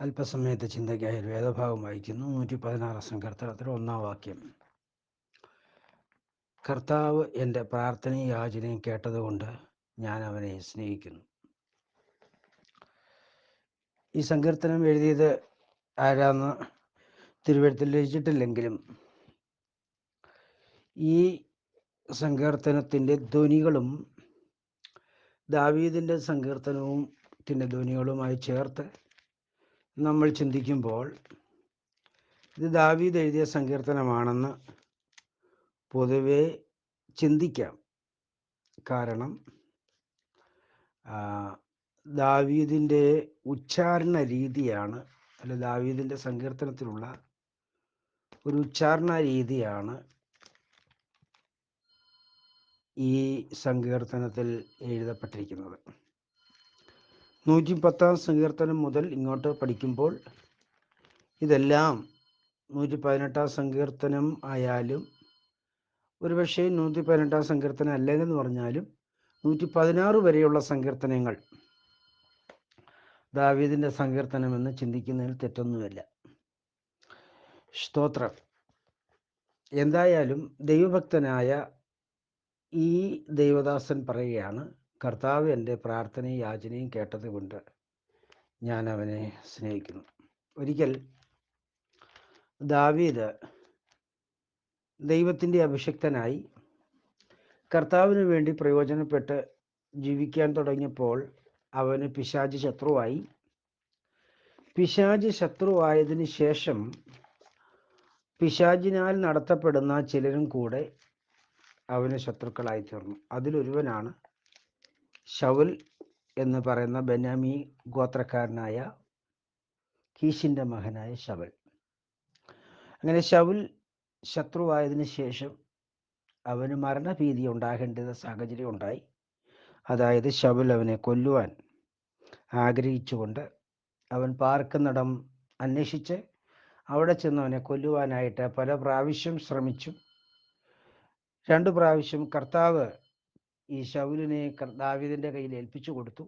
അല്പസമയത്തെ ചിന്തയ്ക്കായി ഒരു വേദഭാഗം വായിക്കുന്നു. നൂറ്റി പതിനാറ് സങ്കീർത്തനത്തിൽ ഒന്നാം വാക്യം. കർത്താവ് എന്റെ പ്രാർത്ഥനയും യാചനയും കേട്ടതുകൊണ്ട് ഞാൻ അവനെ സ്നേഹിക്കുന്നു. ഈ സങ്കീർത്തനം എഴുതിയത് ആരാന്ന് തിരുവഴുത്തിൽ രചിച്ചിട്ടില്ലെങ്കിലും ഈ സങ്കീർത്തനത്തിന്റെ ധ്വനികളും ദാവീദിന്റെ സങ്കീർത്തനവും ത്തിന്റെ ധ്വനികളുമായി ചേർത്ത് നമ്മൾ ചിന്തിക്കുമ്പോൾ ഇത് ദാവീദ് എഴുതിയ സങ്കീർത്തനമാണെന്ന് പൊതുവെ ചിന്തിക്കാം. കാരണം ദാവീദിന്റെ ഉച്ചാരണ രീതിയാണ് അല്ല ദാവീദിന്റെ സങ്കീർത്തനത്തിലുള്ള ഒരു ഉച്ചാരണ രീതിയാണ് ഈ സങ്കീർത്തനത്തിൽ എഴുതപ്പെട്ടിരിക്കുന്നത്. നൂറ്റി പത്താം സങ്കീർത്തനം മുതൽ ഇങ്ങോട്ട് പഠിക്കുമ്പോൾ ഇതെല്ലാം നൂറ്റി പതിനെട്ടാം സങ്കീർത്തനം ആയാലും ഒരുപക്ഷെ നൂറ്റി പതിനെട്ടാം സങ്കീർത്തനം അല്ലെന്ന് പറഞ്ഞാലും നൂറ്റി പതിനാറ് വരെയുള്ള സങ്കീർത്തനങ്ങൾ ദാവീദിന്റെ സങ്കീർത്തനം എന്ന് ചിന്തിക്കുന്നതിൽ തെറ്റൊന്നുമില്ല. സ്തോത്രം. എന്തായാലും ദൈവഭക്തനായ ഈ ദൈവദാസൻ പറയുകയാണ് കർത്താവ് എന്റെ പ്രാർത്ഥനയും യാചനയും കേട്ടതുകൊണ്ട് ഞാൻ അവനെ സ്നേഹിക്കുന്നു. ഒരിക്കൽ ദാവീദ് ദൈവത്തിന്റെ അഭിഷക്തനായി കർത്താവിന് വേണ്ടി പ്രയോജനപ്പെട്ട് ജീവിക്കാൻ തുടങ്ങിയപ്പോൾ അവന് പിശാജ് ശത്രുവായി. പിശാജ് ശത്രുവായതിനു ശേഷം പിശാജിനാൽ നടത്തപ്പെടുന്ന ചിലരും കൂടെ അവന് ശത്രുക്കളായി തീർന്നു അതിലൊരുവനാണ് ഷൗൽ എന്ന് പറയുന്ന ബെനാമി ഗോത്രക്കാരനായ കീശിന്റെ മകനായ ഷവൽ അങ്ങനെ ഷൗൽ ശത്രുവായതിനു ശേഷം അവന് മരണഭീതി ഉണ്ടാകേണ്ട സാഹചര്യം ഉണ്ടായി. അതായത് ഷവൽ അവനെ കൊല്ലുവാൻ ആഗ്രഹിച്ചുകൊണ്ട് അവൻ പാർക്കുന്നിടം അന്വേഷിച്ച് അവിടെ ചെന്ന് അവനെ കൊല്ലുവാനായിട്ട് പല പ്രാവശ്യം ശ്രമിച്ചു രണ്ടു പ്രാവശ്യം കർത്താവ് ഈ ശൗലിനെ ദാവിദിന്റെ കയ്യിൽ ഏൽപ്പിച്ചു കൊടുത്തു.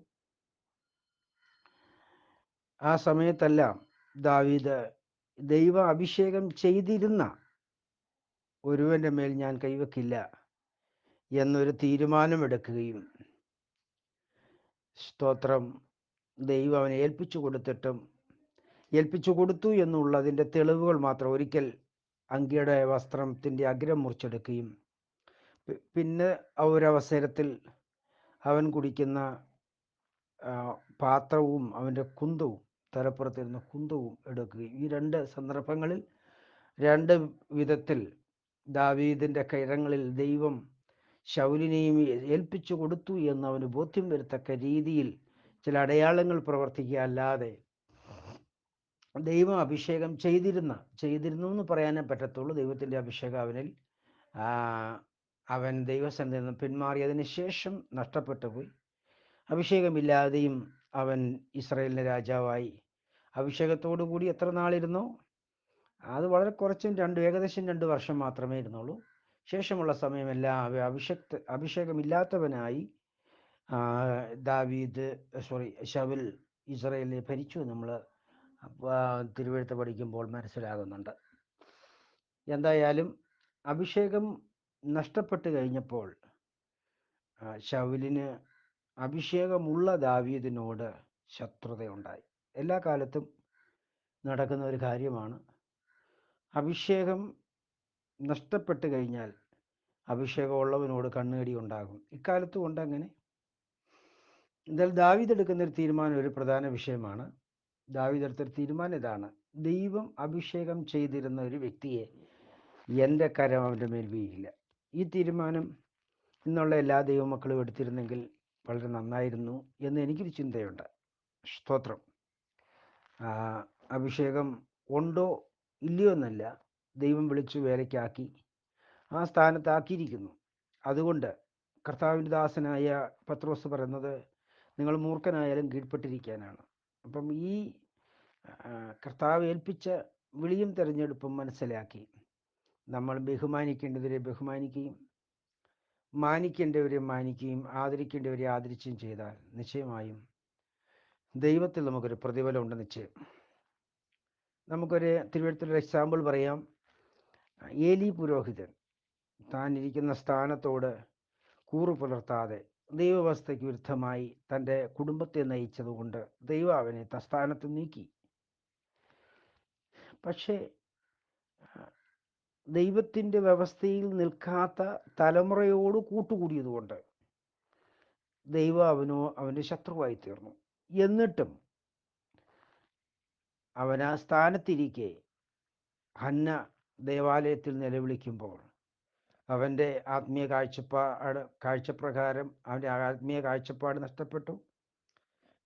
ആ സമയത്തല്ല ദാവീദ് ദൈവ അഭിഷേകം ചെയ്തിരുന്ന ഒരുവന്റെ മേൽ ഞാൻ കൈവെക്കില്ല എന്നൊരു തീരുമാനമെടുക്കുകയും സ്തോത്രം ദൈവം അവനെ ഏൽപ്പിച്ചു കൊടുത്തിട്ടും ഏൽപ്പിച്ചു കൊടുത്തു എന്നുള്ളതിന്റെ തെളിവുകൾ മാത്രം ഒരിക്കൽ അങ്കിയുടെ വസ്ത്രത്തിന്റെ അഗ്രം മുറിച്ചെടുക്കുകയും പിന്നെ ഒരവസരത്തിൽ അവൻ കുടിക്കുന്ന പാത്രവും അവന്റെ കുന്തവും തലപ്പുറത്തിരുന്ന കുന്തവും എടുക്കുകയും ഈ രണ്ട് സന്ദർഭങ്ങളിൽ രണ്ട് വിധത്തിൽ ദാവീദിന്റെ കൈരങ്ങളിൽ ദൈവം ശൗലിനെയും ഏൽപ്പിച്ചു കൊടുത്തു എന്ന് അവന് ബോധ്യം വരത്തക്ക രീതിയിൽ ചില അടയാളങ്ങൾ പ്രവർത്തിക്കുക അല്ലാതെ ദൈവം അഭിഷേകം ചെയ്തിരുന്ന ചെയ്തിരുന്നു എന്ന് പറയാനേ പറ്റത്തുള്ളൂ. ദൈവത്തിന്റെ അഭിഷേകം അവനിൽ അവൻ ദൈവസന്ധി നിന്ന് പിന്മാറിയതിന് ശേഷം നഷ്ടപ്പെട്ടു പോയി അഭിഷേകമില്ലാതെയും അവൻ ഇസ്രയേലിന്റെ രാജാവായി. അഭിഷേകത്തോടു കൂടി എത്ര നാളിരുന്നോ? അത് വളരെ കുറച്ചും രണ്ട് ഏകദേശം രണ്ട് വർഷം മാത്രമേ ഇരുന്നുള്ളൂ. ശേഷമുള്ള സമയമെല്ലാം അഭിഷക്ത അഭിഷേകമില്ലാത്തവനായി ദാവീദ് സോറി ഷവിൽ ഇസ്രയേലിനെ ഭരിച്ചു നമ്മൾ തിരുവഴുത്ത് പഠിക്കുമ്പോൾ മനസ്സിലാകുന്നുണ്ട്. എന്തായാലും അഭിഷേകം നഷ്ടപ്പെട്ട് കഴിഞ്ഞപ്പോൾ ശൗലിന് അഭിഷേകമുള്ള ദാവീദിനോട് ശത്രുതയുണ്ടായി. എല്ലാ കാലത്തും നടക്കുന്ന ഒരു കാര്യമാണ് അഭിഷേകം നഷ്ടപ്പെട്ടു കഴിഞ്ഞാൽ അഭിഷേകമുള്ളവനോട് കണ്ണേടി ഉണ്ടാകും. ഇക്കാലത്തും ഉണ്ട് അങ്ങനെ എന്തായാലും ദാവീദ് എടുക്കുന്ന ഒരു തീരുമാനം ഒരു പ്രധാന വിഷയമാണ്. ദാവീദ് എടുത്തൊരു തീരുമാനം ഇതാണ്. ദൈവം അഭിഷേകം ചെയ്തിരുന്ന ഒരു വ്യക്തിയെ എന്റെ കരം അവന്റെ മേൽ വീഴില്ല. ഈ തീരുമാനം ഇന്നുള്ള എല്ലാ ദൈവമക്കളും എടുത്തിരുന്നെങ്കിൽ വളരെ നന്നായിരുന്നു എന്ന് എനിക്കൊരു ചിന്തയുണ്ട്. സ്തോത്രം. അഭിഷേകം ഉണ്ടോ ഇല്ലയോ എന്നല്ല. ദൈവം വിളിച്ചു വേലയ്ക്കാക്കി ആ സ്ഥാനത്താക്കിയിരിക്കുന്നു. അതുകൊണ്ട് കർത്താവിന്റെ ദാസനായ പത്രോസ് പറയുന്നത് നിങ്ങൾ മൂർഖനായാലും കീഴ്പ്പെട്ടിരിക്കാനാണ്. അപ്പം ഈ കർത്താവ് ഏൽപ്പിച്ച വിളിയും തിരഞ്ഞെടുപ്പും മനസ്സിലാക്കി. നമ്മൾ ബഹുമാനിക്കേണ്ടവരെ ബഹുമാനിക്കുകയും മാനിക്കേണ്ടവരെ മാനിക്കുകയും ആദരിക്കേണ്ടവരെ ആദരിക്കുകയും ചെയ്താൽ നിശ്ചയമായും ദൈവത്തിൽ നമുക്കൊരു പ്രതിഫലം ഉണ്ട് നിശ്ചയം. നമുക്കൊരു തിരുവഴുത്തൊരു എക്സാമ്പിൾ പറയാം. ഏലി പുരോഹിതൻ താൻ ഇരിക്കുന്ന സ്ഥാനത്തോട് കൂറു പുലർത്താതെ ദൈവവസ്ഥയ്ക്ക് വിരുദ്ധമായി തന്റെ കുടുംബത്തെ നയിച്ചതുകൊണ്ട് ദൈവം അവനെ തസ്ഥാനത്ത് നീക്കി. പക്ഷേ ദൈവത്തിന്റെ വ്യവസ്ഥയിൽ നിൽക്കാത്ത തലമുറയോട് കൂട്ടുകൂടിയതുകൊണ്ട് ദൈവം അവനോ അവന്റെ ശത്രുവായി തീർന്നു. എന്നിട്ടും അവൻ ആ സ്ഥാനത്തിരിക്കെ ഹന്ന ദേവാലയത്തിൽ നിലവിളിക്കുമ്പോൾ അവന്റെ ആത്മീയ കാഴ്ചപ്പാട് കാഴ്ചപ്രകാരം അവന്റെ ആത്മീയ കാഴ്ചപ്പാട് നഷ്ടപ്പെട്ടു.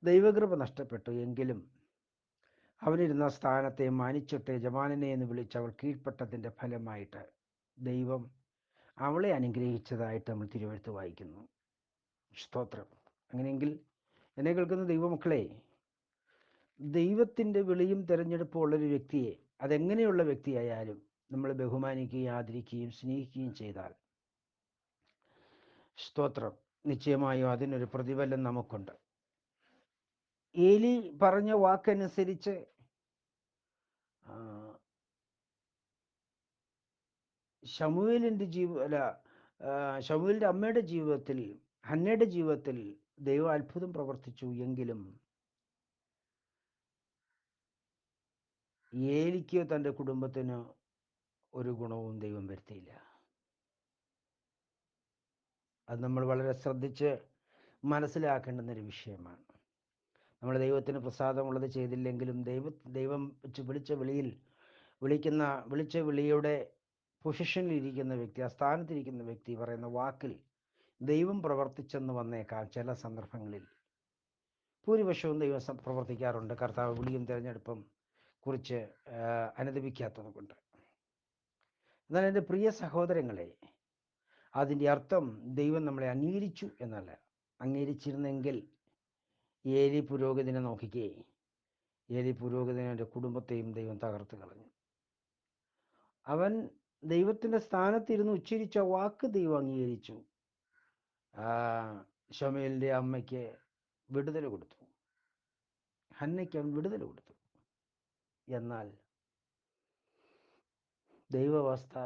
ദൈവകൃപ നഷ്ടപ്പെട്ടു. എങ്കിലും അവനിരുന്ന സ്ഥാനത്തെ മാനിച്ചിട്ട് യജമാനനെ എന്ന് വിളിച്ച് അവൾ കീഴ്പ്പെട്ടതിന്റെ ഫലമായിട്ട് ദൈവം അവളെ അനുഗ്രഹിച്ചതായിട്ട് നമ്മൾ തിരുവഴുത്ത് വായിക്കുന്നു. സ്തോത്രം. അങ്ങനെയെങ്കിൽ എന്നെ കേൾക്കുന്ന ദൈവമക്കളെ ദൈവത്തിന്റെ വിളിയും തിരഞ്ഞെടുപ്പും ഉള്ളൊരു വ്യക്തിയെ അതെങ്ങനെയുള്ള വ്യക്തിയായാലും നമ്മൾ ബഹുമാനിക്കുകയും ആദരിക്കുകയും സ്നേഹിക്കുകയും ചെയ്താൽ സ്തോത്രം. നിശ്ചയമായും അതിനൊരു പ്രതിഫലം നമുക്കുണ്ട്. ഏലി പറഞ്ഞ വാക്കനുസരിച്ച് ഷമുവേലിന്റെ ജീവ അല്ല ഷമുവേലിന്റെ അമ്മയുടെ ജീവിതത്തിൽ ഹന്നയുടെ ജീവിതത്തിൽ ദൈവം അത്ഭുതം പ്രവർത്തിച്ചു എങ്കിലും ഏലിക്കോ തന്റെ കുടുംബത്തിന് ഒരു ഗുണവും ദൈവം വരുത്തിയില്ല. അത് നമ്മൾ വളരെ ശ്രദ്ധിച്ച് മനസ്സിലാക്കേണ്ടുന്നൊരു വിഷയമാണ്. നമ്മൾ ദൈവത്തിന് പ്രസാദമുള്ളത് ചെയ്തില്ലെങ്കിലും ദൈവ ദൈവം വിളിച്ച വിളിയിൽ വിളിക്കുന്ന വിളിച്ച വിളിയുടെ പൊസിഷനിൽ ഇരിക്കുന്ന വ്യക്തി ആ സ്ഥാനത്തിരിക്കുന്ന വ്യക്തി പറയുന്ന വാക്കിൽ ദൈവം പ്രവർത്തിച്ചെന്ന് വന്നേക്കാം ചില സന്ദർഭങ്ങളിൽ. ഭൂരിപക്ഷവും ദൈവം പ്രവർത്തിക്കാറുണ്ട്. കർത്താവ് വിളിയും തിരഞ്ഞെടുപ്പും കുറിച്ച് അനുദപിക്കാത്തത് കൊണ്ട് എന്നാൽ എന്റെ പ്രിയ സഹോദരങ്ങളെ അതിന്റെ അർത്ഥം ദൈവം നമ്മളെ അംഗീകരിച്ചു എന്നല്ല. അംഗീകരിച്ചിരുന്നെങ്കിൽ ഏലി പുരോഗതിനെ നോക്കിക്കേ. ഏലി പുരോഗതിനെ കുടുംബത്തെയും ദൈവം തകർത്ത് കളഞ്ഞു. അവൻ ദൈവത്തിന്റെ സ്ഥാനത്തിരുന്ന് ഉച്ചരിച്ച വാക്ക് ദൈവം അംഗീകരിച്ചു. ഷമേലിന്റെ അമ്മയ്ക്ക് വിടുതൽ കൊടുത്തു. ഹന്നയ്ക്ക് അവൻ വിടുതൽ കൊടുത്തു. എന്നാൽ ദൈവവസ്ഥ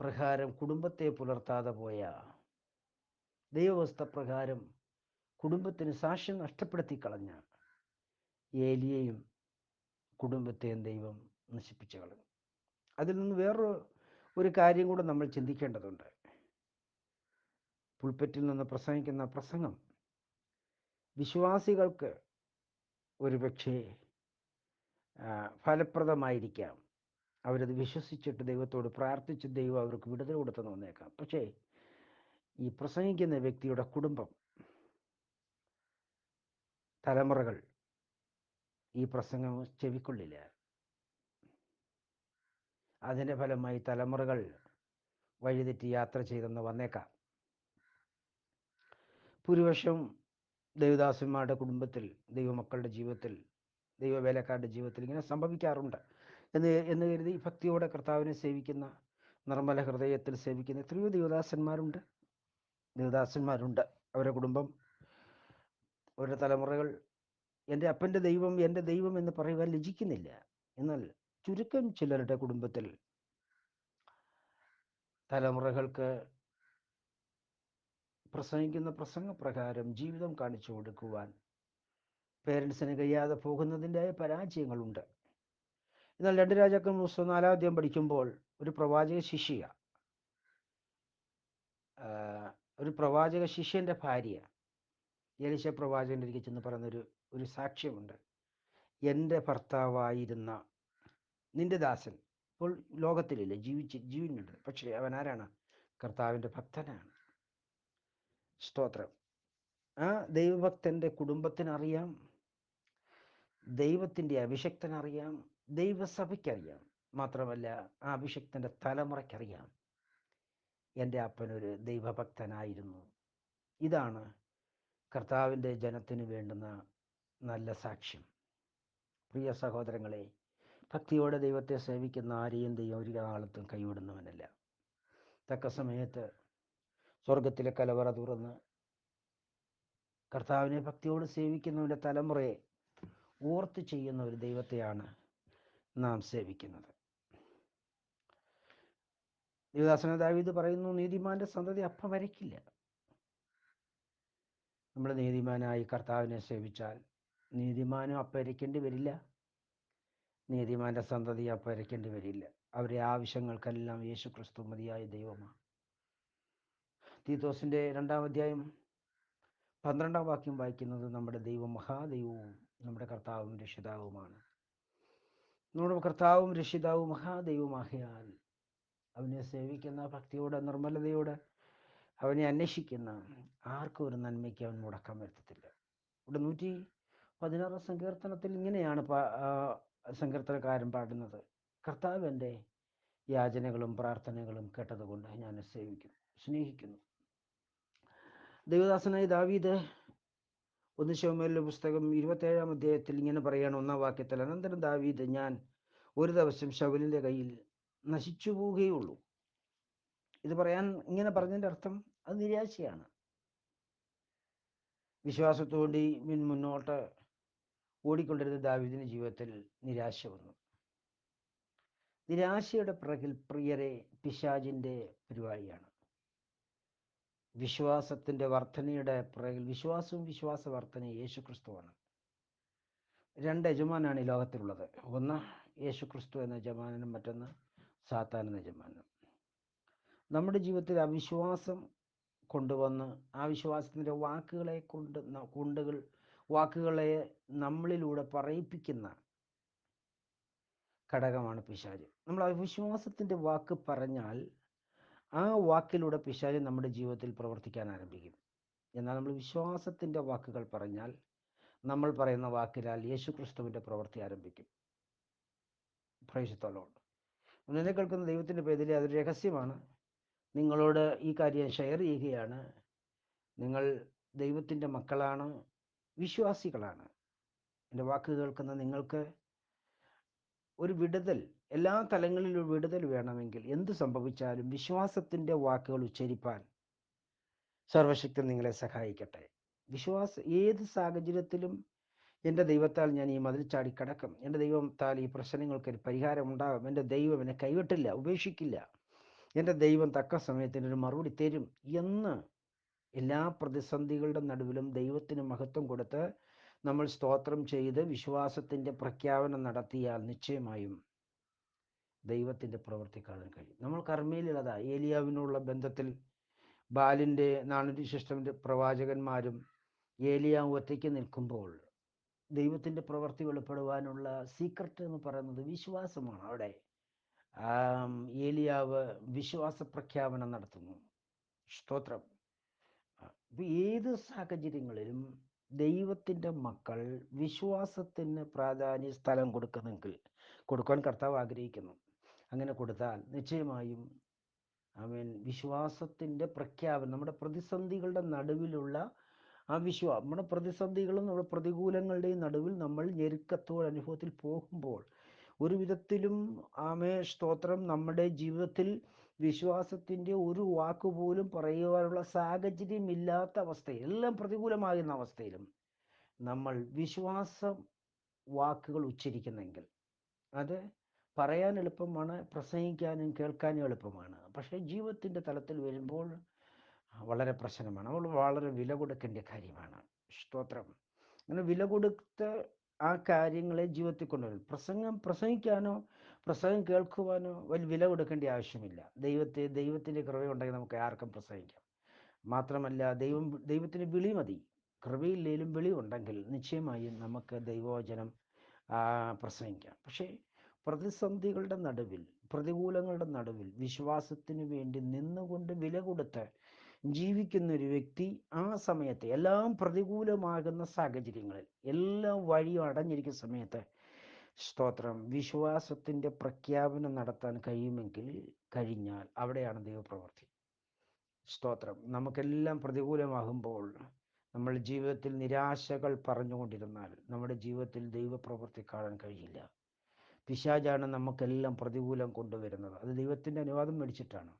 പ്രകാരം കുടുംബത്തെ പുലർത്താതെ പോയ? ദൈവവസ്ഥ പ്രകാരം കുടുംബത്തിന് സാക്ഷ്യം നഷ്ടപ്പെടുത്തി കളഞ്ഞ ഏലിയെയും കുടുംബത്തെയും ദൈവം നശിപ്പിച്ചു കളഞ്ഞു. അതിൽ നിന്ന് വേറൊരു ഒരു കാര്യം കൂടെ നമ്മൾ ചിന്തിക്കേണ്ടതുണ്ട്. പുൾപ്പറ്റിൽ നിന്ന് പ്രസംഗിക്കുന്ന പ്രസംഗം. വിശ്വാസികൾക്ക് ഒരുപക്ഷേ ഫലപ്രദമായിരിക്കാം. അവരത് വിശ്വസിച്ചിട്ട് ദൈവത്തോട് പ്രാർത്ഥിച്ച് ദൈവം അവർക്ക് വിടുതൽ കൊടുത്തെന്ന് വന്നേക്കാം. പക്ഷേ ഈ പ്രസംഗിക്കുന്ന വ്യക്തിയുടെ കുടുംബം തലമുറകൾ ഈ പ്രസംഗം ചെവിക്കൊള്ളില്ല. അതിന്റെ ഫലമായി തലമുറകൾ വഴിതെറ്റി യാത്ര ചെയ്തെന്ന് വന്നേക്കാം. ഭൂരിപക്ഷം ദൈവദാസന്മാരുടെ കുടുംബത്തിൽ ദൈവമക്കളുടെ ജീവിതത്തിൽ ദൈവവേലക്കാരുടെ ജീവിതത്തിൽ ഇങ്ങനെ സംഭവിക്കാറുണ്ട്. എന്ന് എന്ന് കരുതി ഭക്തിയോടെ കർത്താവിനെ സേവിക്കുന്ന നിർമ്മല ഹൃദയത്തിൽ സേവിക്കുന്ന എത്രയോ ദൈവദാസന്മാരുണ്ട്. ദൈവദാസന്മാരുണ്ട്. അവരുടെ കുടുംബം അവരുടെ തലമുറകൾ എന്റെ അപ്പന്റെ ദൈവം എന്റെ ദൈവം എന്ന് പറയുവാൻ ലജിക്കുന്നില്ല. എന്നാൽ ചുരുക്കം ചിലരുടെ കുടുംബത്തിൽ തലമുറകൾക്ക് പ്രസംഗിക്കുന്ന പ്രസംഗപ്രകാരം ജീവിതം കാണിച്ചു കൊടുക്കുവാൻ പേരൻസിന് കഴിയാതെ പോകുന്നതിന്റെ പരാജയങ്ങളുണ്ട്. എന്നാൽ രണ്ട് രാജാക്കൾ മൂസം നാലാദ്യം പഠിക്കുമ്പോൾ ഒരു പ്രവാചക ശിഷ്യ ഒരു പ്രവാചക ശിഷ്യന്റെ ഭാര്യ ഏലിശ പ്രവാചകന്റെ അടുക്കൽ ചെന്ന് പറയുന്നൊരു ഒരു സാക്ഷ്യമുണ്ട്. എന്റെ ഭർത്താവായിരുന്ന നിന്റെ ദാസൻ ഇപ്പോൾ ലോകത്തിലില്ല ജീവിച്ച് ജീവനുണ്ട് പക്ഷേ അവൻ ആരാണ്? കർത്താവിന്റെ ഭക്തനാണ്. സ്തോത്രം. ആ ദൈവഭക്തന്റെ കുടുംബത്തിനറിയാം. ദൈവത്തിന്റെ അഭിഷക്തനറിയാം. ദൈവസഭയ്ക്കറിയാം. മാത്രമല്ല ആ അഭിഷക്തന്റെ തലമുറയ്ക്കറിയാം. എന്റെ അപ്പനൊരു ദൈവഭക്തനായിരുന്നു. ഇതാണ് കർത്താവിന്റെ ജനത്തിന് വേണ്ടുന്ന നല്ല സാക്ഷ്യം. പ്രിയ സഹോദരങ്ങളെ ഭക്തിയോടെ ദൈവത്തെ സേവിക്കുന്ന ആരെയും ദൈവം ഒരു കാലത്തും കൈവിടുന്നവനല്ല. തക്ക സമയത്ത് സ്വർഗത്തിലെ കലവറ തുറന്ന് കർത്താവിനെ ഭക്തിയോട് സേവിക്കുന്നവന്റെ തലമുറയെ ഓർത്ത് ചെയ്യുന്ന ഒരു ദൈവത്തെയാണ് നാം സേവിക്കുന്നത്. ദേവദാസന ദാവീദ് പറയുന്നു നീതിമാന്റെ സന്തതി അപ്പം വരയ്ക്കില്ല. നമ്മൾ നീതിമാനായി കർത്താവിനെ സേവിച്ചാൽ നീതിമാനും അപ്പരിക്കേണ്ടി വരില്ല. നീതിമാന്റെ സന്തതി അപ്പരിക്കേണ്ടി വരില്ല. അവരുടെ ആവശ്യങ്ങൾക്കെല്ലാം യേശു ക്രിസ്തു മതിയായ ദൈവമാണ്. തീത്തോസിന്റെ രണ്ടാം അധ്യായം പന്ത്രണ്ടാം വാക്യം വായിക്കുന്നത് നമ്മുടെ ദൈവം മഹാദൈവവും നമ്മുടെ കർത്താവും രക്ഷിതാവുമാണ്. നമ്മുടെ കർത്താവും രക്ഷിതാവും മഹാദൈവമാകിയാൽ അവനെ സേവിക്കുന്ന ഭക്തിയോടെ നിർമ്മലതയോടെ അവനെ അന്വേഷിക്കുന്ന ആർക്കും ഒരു നന്മയ്ക്ക് അവൻ മുടക്കം വരുത്തത്തില്ല. ഇവിടെ നൂറ്റി പതിനാറാം സങ്കീർത്തനത്തിൽ ഇങ്ങനെയാണ് സങ്കീർത്തനക്കാരൻ പാടുന്നത്. കർത്താവ് എന്റെ യാചനകളും പ്രാർത്ഥനകളും കേട്ടതുകൊണ്ട് ഞാൻ സേവിക്കുന്നു സ്നേഹിക്കുന്നു. ദൈവദാസനായ ദാവീദ് ഒന്ന് ശവമേലിന്റെ പുസ്തകം ഇരുപത്തേഴാം അധ്യായത്തിൽ ഇങ്ങനെ പറയുകയാണ് ഒന്നാം വാക്യത്തിൽ അനന്തരം ദാവീദ് ഞാൻ ഒരു ദിവസം ശവലിന്റെ കയ്യിൽ നശിച്ചു പോവുകയുള്ളൂ. ഇത് പറയാൻ ഇങ്ങനെ പറഞ്ഞതിന്റെ അർത്ഥം അത് നിരാശയാണ്. വിശ്വാസത്തോടി മുന്നോട്ട് ഓടിക്കൊണ്ടിരുന്ന ദാവിദിന് ജീവിതത്തിൽ നിരാശ വന്നു. നിരാശയുടെ പിറകിൽ പ്രിയരെ പിശാജിന്റെ പരിപാടിയാണ്. വിശ്വാസത്തിന്റെ വർധനയുടെ പിറകിൽ വിശ്വാസവും വിശ്വാസ വർധനയും യേശു ക്രിസ്തുവാണ് രണ്ട് യജമാനാണ് ഈ ലോകത്തിലുള്ളത്. ഒന്ന് യേശു ക്രിസ്തു എന്ന യജമാനനും മറ്റൊന്ന് സാത്താൻ എന്ന യജമാനനും. നമ്മുടെ ജീവിതത്തിൽ അവിശ്വാസം കൊണ്ടുവന്ന് ആ വിശ്വാസത്തിന്റെ വാക്കുകളെ കൊണ്ട് കൊണ്ടുകൾ വാക്കുകളെ നമ്മളിലൂടെ പറയിപ്പിക്കുന്ന ഘടകമാണ് പിശാജ് നമ്മൾ അവിശ്വാസത്തിന്റെ വാക്ക് പറഞ്ഞാൽ ആ വാക്കിലൂടെ പിശാജ് നമ്മുടെ ജീവിതത്തിൽ പ്രവർത്തിക്കാൻ ആരംഭിക്കും. എന്നാൽ നമ്മൾ വിശ്വാസത്തിന്റെ വാക്കുകൾ പറഞ്ഞാൽ നമ്മൾ പറയുന്ന വാക്കിനാൽ യേശു ക്രിസ്തുവിന്റെ പ്രവൃത്തി ആരംഭിക്കും. പ്രേഷിത്തോളോട് എന്നെ കേൾക്കുന്ന ദൈവത്തിന്റെ പേരിൽ അതൊരു രഹസ്യമാണ്. നിങ്ങളോട് ഈ കാര്യം ഷെയർ ചെയ്യുകയാണ്. നിങ്ങൾ ദൈവത്തിന്റെ മക്കളാണ് വിശ്വാസികളാണ്. എന്റെ വാക്ക് കേൾക്കുന്ന നിങ്ങൾക്ക് ഒരു വിടുതൽ എല്ലാ തലങ്ങളിലും വിടുതൽ വേണമെങ്കിൽ എന്ത് സംഭവിച്ചാലും വിശ്വാസത്തിന്റെ വാക്കുകൾ ഉച്ചരിപ്പാൻ സർവശക്തി നിങ്ങളെ സഹായിക്കട്ടെ. വിശ്വാസ ഏത് സാഹചര്യത്തിലും എന്റെ ദൈവത്താൽ ഞാൻ ഈ മതിൽ ചാടി കടക്കും എന്റെ ദൈവത്താൽ ഈ പ്രശ്നങ്ങൾക്ക് ഒരു പരിഹാരം ഉണ്ടാകും. എന്റെ ദൈവം എന്നെ കൈവിട്ടില്ല ഉപേക്ഷിക്കില്ല. എന്റെ ദൈവം തക്ക സമയത്തിന് ഒരു മറുപടി തരും എന്ന് എല്ലാ പ്രതിസന്ധികളുടെ നടുവിലും ദൈവത്തിന് മഹത്വം കൊടുത്ത് നമ്മൾ സ്തോത്രം ചെയ്ത് വിശ്വാസത്തിന്റെ പ്രഖ്യാപനം നടത്തിയാൽ നിശ്ചയമായും ദൈവത്തിന്റെ പ്രവൃത്തി കാണാൻ കഴിയും. നമ്മൾ കർമ്മയിലുള്ളതാ ഏലിയാവിനുള്ള ബന്ധത്തിൽ ബാലിന്റെ ശിഷ്ടമിന്റെ പ്രവാചകന്മാരും ഏലിയാവ് ഒറ്റയ്ക്ക് നിൽക്കുമ്പോൾ ദൈവത്തിന്റെ പ്രവൃത്തി വെളിപ്പെടുവാനുള്ള സീക്രട്ട് എന്ന് പറയുന്നത് വിശ്വാസമാണ് അവിടെ. ഏലിയാവ് വിശ്വാസ പ്രഖ്യാപനം നടത്തുന്നു. സ്തോത്രം. ഏത് സാഹചര്യങ്ങളിലും ദൈവത്തിന്റെ മക്കൾ വിശ്വാസത്തിന് പ്രാധാന്യ സ്ഥലം കൊടുക്കുന്നെങ്കിൽ കൊടുക്കാൻ കർത്താവ് ആഗ്രഹിക്കുന്നു. അങ്ങനെ കൊടുത്താൽ നിശ്ചയമായും ആമേൻ വിശ്വാസത്തിന്റെ പ്രഖ്യാപനം നമ്മുടെ പ്രതിസന്ധികളുടെ നടുവിലുള്ള ആ വിശ്വാസം നമ്മുടെ പ്രതിസന്ധികളും നമ്മുടെ പ്രതികൂലങ്ങളുടെയും നടുവിൽ നമ്മൾ ഞെരുക്കത്തോടെ അനുഭവത്തിൽ പോകുമ്പോൾ ഒരു വിധത്തിലും ആമേ സ്തോത്രം നമ്മുടെ ജീവിതത്തിൽ വിശ്വാസത്തിന്റെ ഒരു വാക്ക് പോലും പറയുവാനുള്ള സാഹചര്യം ഇല്ലാത്ത അവസ്ഥയിൽ എല്ലാം പ്രതികൂലമാകുന്ന അവസ്ഥയിലും നമ്മൾ വിശ്വാസ വാക്കുകൾ ഉച്ചരിക്കുന്നെങ്കിൽ അത് പറയാൻ എളുപ്പമാണ് പ്രസംഗിക്കാനും കേൾക്കാനും എളുപ്പമാണ്. പക്ഷേ ജീവിതത്തിന്റെ തലത്തിൽ വരുമ്പോൾ വളരെ പ്രശ്നമാണ്. നമ്മൾ വളരെ വില കൊടുക്കേണ്ട കാര്യമാണ്. സ്തോത്രം. അങ്ങനെ വില കൊടുത്ത് ആ കാര്യങ്ങളെ ജീവിതത്തിൽ കൊണ്ടുവരും പ്രസംഗം പ്രസംഗിക്കാനോ പ്രസംഗം കേൾക്കുവാനോ വലിയ വില കൊടുക്കേണ്ട ആവശ്യമില്ല. ദൈവത്തെ ദൈവത്തിന്റെ കൃപയുണ്ടെങ്കിൽ നമുക്ക് ആർക്കും പ്രസംഗിക്കാം. മാത്രമല്ല ദൈവം ദൈവത്തിന് വിളി മതി. കൃപയില്ലേലും വിളി ഉണ്ടെങ്കിൽ നിശ്ചയമായും നമുക്ക് ദൈവവചനം പ്രസംഗിക്കാം. പക്ഷേ പ്രതിസന്ധികളുടെ നടുവിൽ പ്രതികൂലങ്ങളുടെ നടുവിൽ വിശ്വാസത്തിന് വേണ്ടി നിന്നുകൊണ്ട് വില കൊടുത്ത് ജീവിക്കുന്ന ഒരു വ്യക്തി ആ സമയത്ത് എല്ലാം പ്രതികൂലമാകുന്ന സാഹചര്യങ്ങളിൽ എല്ലാം വഴിയും അടഞ്ഞിരിക്കുന്ന സമയത്ത് സ്തോത്രം വിശ്വാസത്തിന്റെ പ്രഖ്യാപനം നടത്താൻ കഴിയുമെങ്കിൽ കഴിഞ്ഞാൽ അവിടെയാണ് ദൈവപ്രവർത്തി സ്തോത്രം. നമുക്കെല്ലാം പ്രതികൂലമാകുമ്പോൾ നമ്മൾ ജീവിതത്തിൽ നിരാശകൾ പറഞ്ഞുകൊണ്ടിരുന്നാൽ നമ്മുടെ ജീവിതത്തിൽ ദൈവപ്രവൃത്തി കാണാൻ കഴിയില്ല. പിശാജാണ് നമുക്കെല്ലാം പ്രതികൂലം കൊണ്ടുവരുന്നത്. അത് ദൈവത്തിന്റെ അനുവാദം മേടിച്ചിട്ടാണ്.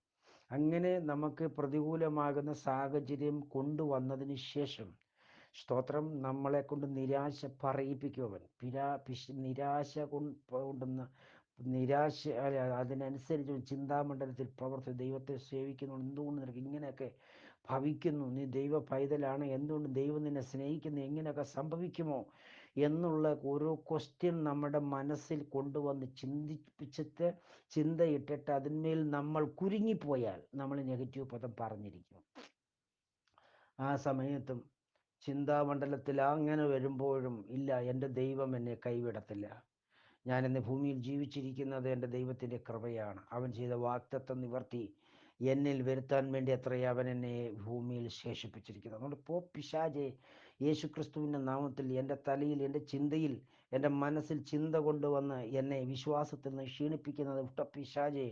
അങ്ങനെ നമുക്ക് പ്രതികൂലമാകുന്ന സാഹചര്യം കൊണ്ടുവന്നതിന് ശേഷം സ്തോത്രം നമ്മളെ കൊണ്ട് നിരാശ പറയിപ്പിക്കുവൻ പിരാ പിശ് നിരാശ കൊണ്ട് കൊണ്ടുന്ന നിരാശ അതിനനുസരിച്ച് ചിന്താമണ്ഡലത്തിൽ പ്രവർത്തി ദൈവത്തെ സേവിക്കുന്നു എന്തുകൊണ്ട് നിനക്ക് ഇങ്ങനെയൊക്കെ ഭവിക്കുന്നു? നീ ദൈവ പൈതലാണ്. എന്തുകൊണ്ട് ദൈവം നിന്നെ സ്നേഹിക്കുന്നു? എങ്ങനെയൊക്കെ സംഭവിക്കുമോ? എന്നുള്ള ഓരോ ക്വസ്റ്റ്യൻ നമ്മുടെ മനസ്സിൽ കൊണ്ടുവന്ന് ചിന്തിപ്പിച്ചിട്ട് ചിന്തയിട്ടിട്ട് അതിന്മേൽ നമ്മൾ കുരുങ്ങിപ്പോയാൽ നമ്മൾ നെഗറ്റീവ് പദം പറഞ്ഞിരിക്കും. ആ സമയത്തും ചിന്താമണ്ഡലത്തിൽ അങ്ങനെ വരുമ്പോഴും ഇല്ല എന്റെ ദൈവം എന്നെ കൈവിടത്തില്ല. ഞാൻ ഇന്ന് ഭൂമിയിൽ ജീവിച്ചിരിക്കുന്നത് എന്റെ ദൈവത്തിന്റെ കൃപയാണ്. അവൻ ചെയ്ത വാക്തത്വം നിവർത്തി എന്നിൽ വരുത്താൻ വേണ്ടി അത്രയും അവൻ എന്നെ ഭൂമിയിൽ ശേഷിപ്പിച്ചിരിക്കുന്നത് അതുകൊണ്ട് പോ പിശാജെ യേശു ക്രിസ്തുവിന്റെ നാമത്തിൽ എന്റെ തലയിൽ എന്റെ ചിന്തയിൽ എന്റെ മനസ്സിൽ ചിന്ത കൊണ്ടുവന്ന് എന്നെ വിശ്വാസത്തിൽ നിന്ന് ക്ഷീണിപ്പിക്കുന്നത് ഉട്ടപ്പിശാജെ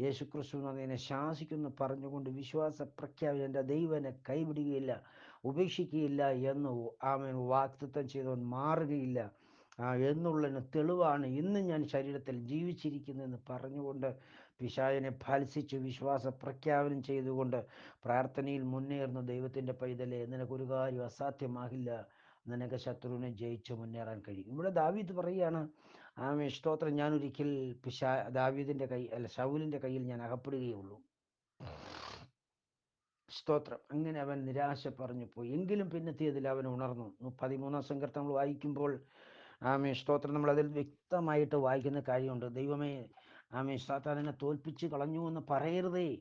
യേശുക്രിസ്തു യേശു ക്രിസ്തു എന്നെ ശാസിക്കുന്നു പറഞ്ഞുകൊണ്ട് വിശ്വാസ പ്രഖ്യാപനം എന്റെ ദൈവനെ കൈവിടുകയില്ല ഉപേക്ഷിക്കുകയില്ല എന്ന് ആമൻ വാക്തത്വം ചെയ്തവൻ മാറുകയില്ല എന്നുള്ളതിന് തെളിവാണ് ഇന്ന് ഞാൻ ശരീരത്തിൽ ജീവിച്ചിരിക്കുന്നതെന്ന് പറഞ്ഞുകൊണ്ട് പിശാചിനെ ഫലിച്ച് വിശ്വാസ പ്രഖ്യാപനം ചെയ്തുകൊണ്ട് പ്രാർത്ഥനയിൽ മുന്നേറുന്ന ദൈവത്തിന്റെ പൈതലെ നിനക്കൊരു കാര്യം അസാധ്യമാകില്ല. നിനക്ക് ശത്രുവിനെ ജയിച്ച് മുന്നേറാൻ കഴിയും. ഇവിടെ ദാവീദ് പറയുകയാണ് ആമേ സ്തോത്രം. ഞാൻ ഒരിക്കൽ പിശാ ദാവീദിന്റെ കൈ അല്ല ശൗലിന്റെ കയ്യിൽ ഞാൻ അകപ്പെടുകയുള്ളൂ. സ്തോത്രം. അങ്ങനെ അവൻ നിരാശ പറഞ്ഞു പോയി. എങ്കിലും പിന്നെത്തിയതിൽ അവൻ ഉണർന്നു. പതിമൂന്നാം സങ്കീർത്തനം വായിക്കുമ്പോൾ ആമേ സ്തോത്രം. നമ്മൾ അതിൽ വ്യക്തമായിട്ട് വായിക്കുന്ന കാര്യമുണ്ട്. ദൈവമേ ആമേ ഇഷ്ടാത്താലിനെ തോൽപ്പിച്ച് കളഞ്ഞു എന്ന് പറയരുതേ.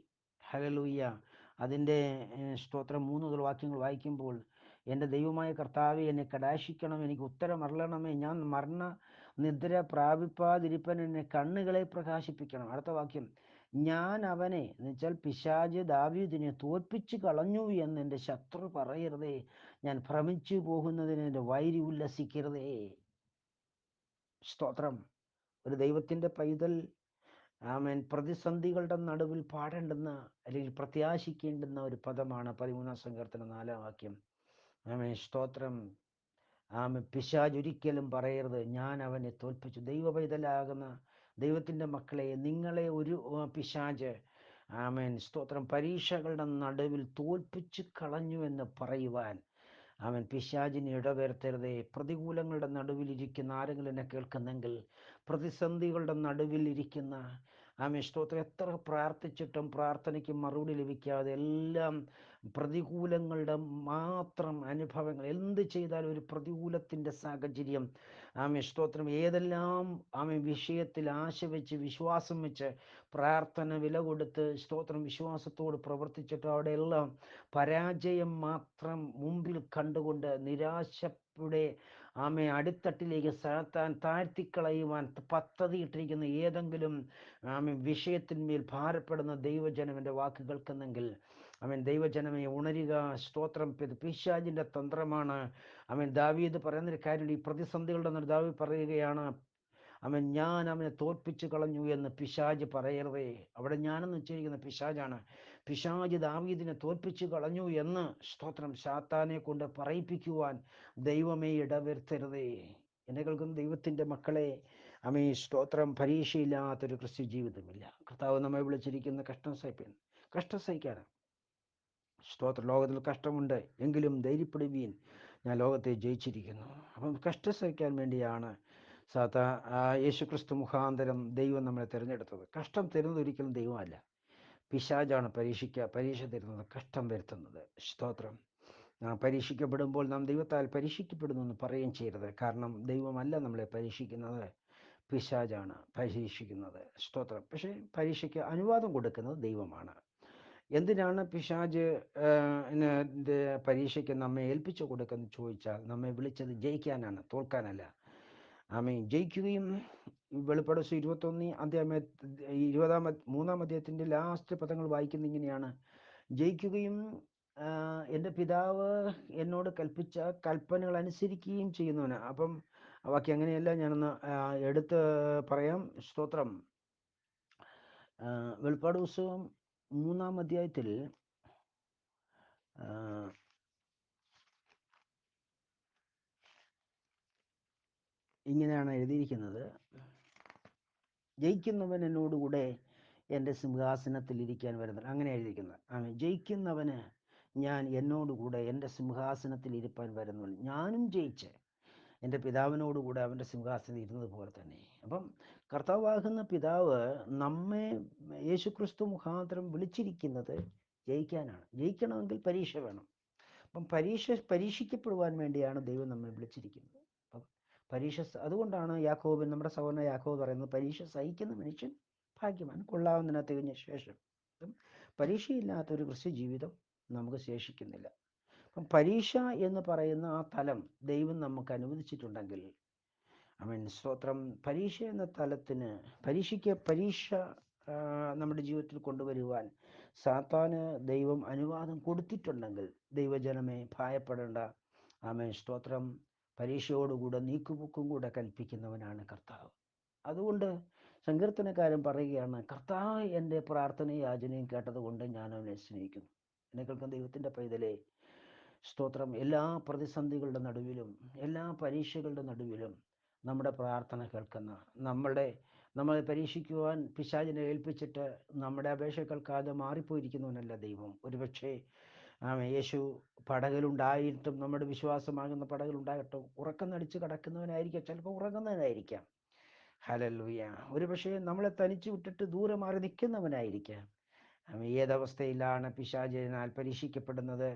ഹലലൂയ്യ അതിന്റെ സ്തോത്രം മൂന്ന് മുതൽ വാക്യങ്ങൾ വായിക്കുമ്പോൾ എന്റെ ദൈവമായ കർത്താവെ എന്നെ കടാശിക്കണം എനിക്ക് ഉത്തരം അരുളണമേ. ഞാൻ മരണ നിദ്ര പ്രാപിപ്പാതിരിപ്പൻ എന്നെ കണ്ണുകളെ പ്രകാശിപ്പിക്കണം. അടുത്ത വാക്യം ഞാൻ അവനെ എന്നുവെച്ചാൽ പിശാജ് ദാവീദിനെ തോൽപ്പിച്ച് കളഞ്ഞു എന്ന് എന്റെ ശത്രു പറയരുതേ. ഞാൻ ഭ്രമിച്ചു പോകുന്നതിന് എന്റെ വൈരി ഉല്ലസിക്കരുതേ. സ്തോത്രം. ഒരു ദൈവത്തിന്റെ പൈതൽ ആമേൻ. പ്രതിസന്ധികളുടെ നടുവിൽ പാടേണ്ടുന്ന അല്ലെങ്കിൽ പ്രത്യാശിക്കേണ്ടുന്ന ഒരു പദമാണ് പതിമൂന്നാം സങ്കീർത്തന നാലാം വാക്യം. ആമേ സ്തോത്രം. ആമ പിശാജ് ഒരിക്കലും പറയരുത്. ഞാൻ അവനെ തോൽപ്പിച്ചു. ദൈവ പൈതലാകുന്ന ദൈവത്തിന്റെ മക്കളെ നിങ്ങളെ ഒരു പിശാജ് ആമേൻ. സ്തോത്രം. പരീക്ഷകളുടെ നടുവിൽ തോൽപ്പിച്ചു കളഞ്ഞു എന്ന് പറയുവാൻ അവൻ പിശാചിന് ഇടവരുത്തരുതേ. പ്രതികൂലങ്ങളുടെ നടുവിലിരിക്കുന്ന ആരെങ്കിലും എന്നെ കേൾക്കുന്നെങ്കിൽ പ്രതിസന്ധികളുടെ നടുവിലിരിക്കുന്ന ആമേ സ്തോത്രം. എത്ര പ്രാർത്ഥിച്ചിട്ടും പ്രാർത്ഥനയ്ക്ക് മറുപടി ലഭിക്കാതെ എല്ലാം പ്രതികൂലങ്ങളുടെ മാത്രം അനുഭവങ്ങൾ. എന്ത് ചെയ്താലും ഒരു പ്രതികൂലത്തിന്റെ സാഹചര്യം. ആമേ സ്തോത്രം. ഏതെല്ലാം ആമേ വിഷയത്തിൽ ആശ വെച്ച് വിശ്വാസം വെച്ച് പ്രാർത്ഥന വില കൊടുത്ത് സ്തോത്രം വിശ്വാസത്തോട് പ്രവർത്തിച്ചിട്ട് അവിടെയെല്ലാം പരാജയം മാത്രം മുമ്പിൽ കണ്ടുകൊണ്ട് നിരാശയുടെ ആമെ അടിത്തട്ടിലേക്ക് സാത്താൻ താഴ്ത്തിക്കളയുവാൻ പദ്ധതിയിട്ടിരിക്കുന്ന ഏതെങ്കിലും ആമെ വിഷയത്തിന്മേൽ ഭാരപ്പെടുന്ന ദൈവജനമെന്റെ വാക്ക് കേൾക്കുന്നെങ്കിൽ അവൻ ദൈവജനമെ ഉണരുക സ്തോത്രം പിശാജിന്റെ തന്ത്രമാണ്. അവൻ ദാവീദ് പറയുന്നൊരു കാര്യം ഈ പ്രതിസന്ധികളുടെ ദാവി പറയുകയാണ് അവൻ ഞാൻ അവനെ തോൽപ്പിച്ചു കളഞ്ഞു എന്ന് പിശാജ് പറയരുതേ. അവിടെ ഞാനെന്ന് വെച്ചിരിക്കുന്ന പിശാജാണ് പിശാജ് ദാവീദിനെ തോൽപ്പിച്ചു കളഞ്ഞു എന്ന് സ്തോത്രം സാത്താനെ കൊണ്ട് പറയിപ്പിക്കുവാൻ ദൈവമേ ഇടവരുത്തരുതേ. എന്നെ കേൾക്കുന്ന ദൈവത്തിന്റെ മക്കളെ അമേ സ്തോത്രം പരീക്ഷയില്ലാത്തൊരു ക്രിസ്തു ജീവിതമില്ല. കർത്താവ് നമ്മെ വിളിച്ചിരിക്കുന്ന കഷ്ടം സഹിപ്പാൻ. കഷ്ടം സഹിക്കാനാണ് സ്തോത്ര ലോകത്തിൽ കഷ്ടമുണ്ട് എങ്കിലും ധൈര്യപ്പെടുവീൻ ഞാൻ ലോകത്തെ ജയിച്ചിരിക്കുന്നു. അപ്പം കഷ്ടം സഹിക്കാൻ വേണ്ടിയാണ് സാത്താ യേശുക്രിസ്തു മുഖാന്തരം ദൈവം നമ്മളെ തിരഞ്ഞെടുത്തത്. കഷ്ടം തരുന്നത് ഒരിക്കലും ദൈവമല്ല. പിശാജാണ് പരീക്ഷിക്ക പരീക്ഷ തരുന്നത് കഷ്ടം വരുത്തുന്നത്. സ്തോത്രം. നാം പരീക്ഷിക്കപ്പെടുമ്പോൾ നാം ദൈവത്താൽ പരീക്ഷിക്കപ്പെടുന്നു എന്ന് പറയുകയും ചെയ്യരുത്. കാരണം ദൈവമല്ല നമ്മളെ പരീക്ഷിക്കുന്നത്. പിശാജാണ് പരീക്ഷിക്കുന്നത്. സ്തോത്രം. പക്ഷേ പരീക്ഷയ്ക്ക് അനുവാദം കൊടുക്കുന്നത് ദൈവമാണ്. എന്തിനാണ് പിശാജ് പരീക്ഷയ്ക്ക് നമ്മെ ഏൽപ്പിച്ചു കൊടുക്കുന്നത് ചോദിച്ചാൽ നമ്മെ വിളിച്ചത് ജയിക്കാനാണ് തോൽക്കാനല്ല. ആമീൻ. ജയിക്കുകയും വെളിപ്പെടുത്ത ഇരുപത്തൊന്ന് അധ്യായം ഇരുപതാം മൂന്നാം അധ്യായത്തിന്റെ ലാസ്റ്റ് പദങ്ങൾ വായിക്കുന്ന ഇങ്ങനെയാണ്. ജയിക്കുകയും എന്റെ പിതാവ് എന്നോട് കൽപ്പിച്ച കൽപ്പനകൾ അനുസരിക്കുകയും ചെയ്യുന്നവന്. അപ്പം ബാക്കി അങ്ങനെയല്ല. ഞാനൊന്ന് എടുത്ത് പറയാം. സ്തോത്രം. വെളിപ്പാട് പുസ്തകം മൂന്നാം അധ്യായത്തിൽ ഇങ്ങനെയാണ് എഴുതിയിരിക്കുന്നത്. ജയിക്കുന്നവൻ എന്നോടുകൂടെ എന്റെ സിംഹാസനത്തിൽ ഇരിക്കാൻ വരുന്നത്. അങ്ങനെ എഴുതിയിരിക്കുന്നത്. ആമേ ജയിക്കുന്നവന് ഞാൻ എന്നോടുകൂടെ എന്റെ സിംഹാസനത്തിൽ ഇരിപ്പാൻ വരുന്നു ഞാനും ജയിച്ച് എന്റെ പിതാവിനോടുകൂടെ അവന്റെ സിംഹാസനത്തിൽ ഇരുന്നത് പോലെ തന്നെ. അപ്പം കർത്താവാകുന്ന പിതാവ് നമ്മെ യേശുക്രിസ്തു മുഖാന്തരം വിളിച്ചിരിക്കുന്നത് ജയിക്കാനാണ്. ജയിക്കണമെങ്കിൽ പരീക്ഷ വേണം. അപ്പം പരീക്ഷ പരീക്ഷിക്കപ്പെടുവാൻ വേണ്ടിയാണ് ദൈവം നമ്മെ വിളിച്ചിരിക്കുന്നത്. പരീക്ഷ അതുകൊണ്ടാണ് യാക്കോബ് നമ്മുടെ സഹോദരൻ യാക്കോബ് പറയുന്നത് പരീക്ഷ സഹിക്കുന്ന മനുഷ്യൻ ഭാഗ്യമാണ് കൊള്ളാവുന്നതിനെ തികഞ്ഞ ശേഷം. പരീക്ഷയില്ലാത്ത ഒരു ക്രിസ്ത്യ ജീവിതം നമുക്ക് ശേഷിക്കുന്നില്ല. അപ്പം പരീക്ഷ എന്ന് പറയുന്ന ആ തലം ദൈവം നമുക്ക് അനുവദിച്ചിട്ടുണ്ടെങ്കിൽ അവൻ സ്തോത്രം. പരീക്ഷ എന്ന തലത്തിന് പരീക്ഷയ്ക്ക് പരീക്ഷ നമ്മുടെ ജീവിതത്തിൽ കൊണ്ടുവരുവാൻ സാത്താന് ദൈവം അനുവാദം കൊടുത്തിട്ടുണ്ടെങ്കിൽ ദൈവജനമേ ഭയപ്പെടേണ്ട. ആമേ സ്തോത്രം. പരീക്ഷയോടുകൂടെ നീക്കുപോക്കും കൂടെ കൽപ്പിക്കുന്നവനാണ് കർത്താവ്. അതുകൊണ്ട് സങ്കീർത്തനക്കാരൻ പറയുകയാണ് കർത്താവ് എന്റെ പ്രാർത്ഥനയും യാചനയും കേട്ടതുകൊണ്ട് ഞാൻ അവനെ സ്നേഹിക്കുന്നു. എന്നെ കേൾക്കുന്ന ദൈവത്തിന്റെ പൈതലെ സ്തോത്രം. എല്ലാ പ്രതിസന്ധികളുടെ നടുവിലും എല്ലാ പരീക്ഷകളുടെ നടുവിലും നമ്മുടെ പ്രാർത്ഥന കേൾക്കുന്ന നമ്മളുടെ നമ്മളെ പരീക്ഷിക്കുവാൻ പിശാചിനെ ഏൽപ്പിച്ചിട്ട് നമ്മുടെ അപേക്ഷ കേൾക്കാതെ മാറിപ്പോയിരിക്കുന്നവനല്ല ദൈവം. ഒരുപക്ഷെ ആമേ യേശു പടകലുണ്ടായിട്ടും നമ്മുടെ വിശ്വാസമാകുന്ന പടകിലുണ്ടായിട്ടും ഉറക്കം നടിച്ച് കിടക്കുന്നവനായിരിക്കാം. ചിലപ്പോൾ ഉറങ്ങുന്നവനായിരിക്കാം. ഒരു പക്ഷേ നമ്മളെ തനിച്ച് വിട്ടിട്ട് ദൂരെ മാറി നിൽക്കുന്നവനായിരിക്കാം. ഏതവസ്ഥയിലാണ് പിശാചിനാൽ പരീക്ഷിക്കപ്പെടുന്നത്?